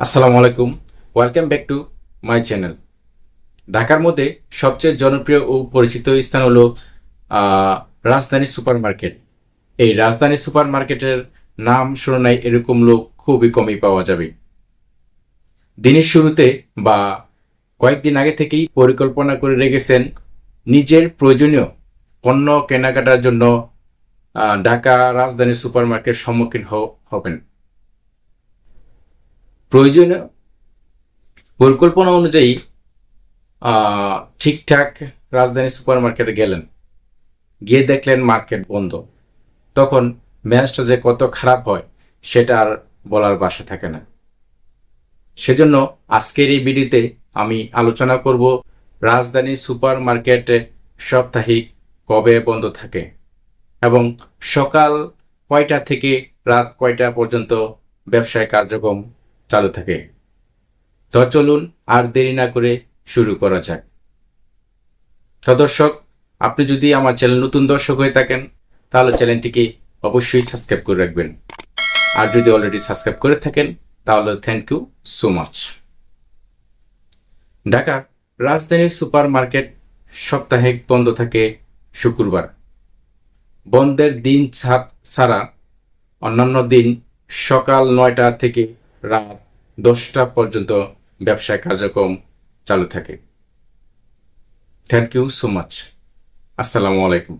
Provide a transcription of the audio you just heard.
আসসালামু আলাইকুম। Welcome back to my channel ঢাকার মধ্যে সবচেয়ে জনপ্রিয় ও পরিচিত স্থান হলো রাজধানী সুপার মার্কেট এই রাজধানী সুপার মার্কেটের নাম শুরনায় এরকম লোক খুবই কমই পাওয়া যাবে। দিনের শুরুতে বা কয়েকদিন আগে থেকেই পরিকল্পনা করে রেখেছেন নিজের প্রয়োজনীয় পণ্য কেনাকাটার জন্য ঢাকা রাজধানী সুপার মার্কেট সম্মুখীন হবেন। প্রয়োজনীয় পরিকল্পনা অনুযায়ী ঠিকঠাক রাজধানী সুপার মার্কেটে গেলেন। গিয়ে দেখলেন মার্কেট বন্ধ। তখন ম্যাচটা যে কত খারাপ হয়, সেটা আর বলার বাসা থাকে না। সেজন্য আজকের এই ভিডিওতে আমি আলোচনা করব রাজধানী সুপার মার্কেটে সাপ্তাহিক কবে বন্ধ থাকে এবং সকাল কয়টা থেকে রাত কয়টা পর্যন্ত ব্যবসায় কার্যক্রম চালু থাকে। তো চলুন আর দেরি না করে শুরু করা যাক। তো দর্শক, আপনি যদি আমার চ্যানেল নতুন দর্শক হয়ে থাকেন, তাহলে চ্যানেলটিকে অবশ্যই সাবস্ক্রাইব করে রাখবেন। আর যদি অলরেডি সাবস্ক্রাইব করে থাকেন, তাহলে থ্যাংক ইউ সো মাচ ঢাকার রাজধানীর সুপার মার্কেট সপ্তাহে বন্ধ থাকে শুক্রবার। বন্ধের দিন ছাড়া অন্যান্য দিন সকাল নয়টা থেকে রাত দশটা পর্যন্ত ব্যবসায় কার্যক্রম চালু থাকে। থ্যাংক ইউ সো মাচ আসসালামু আলাইকুম।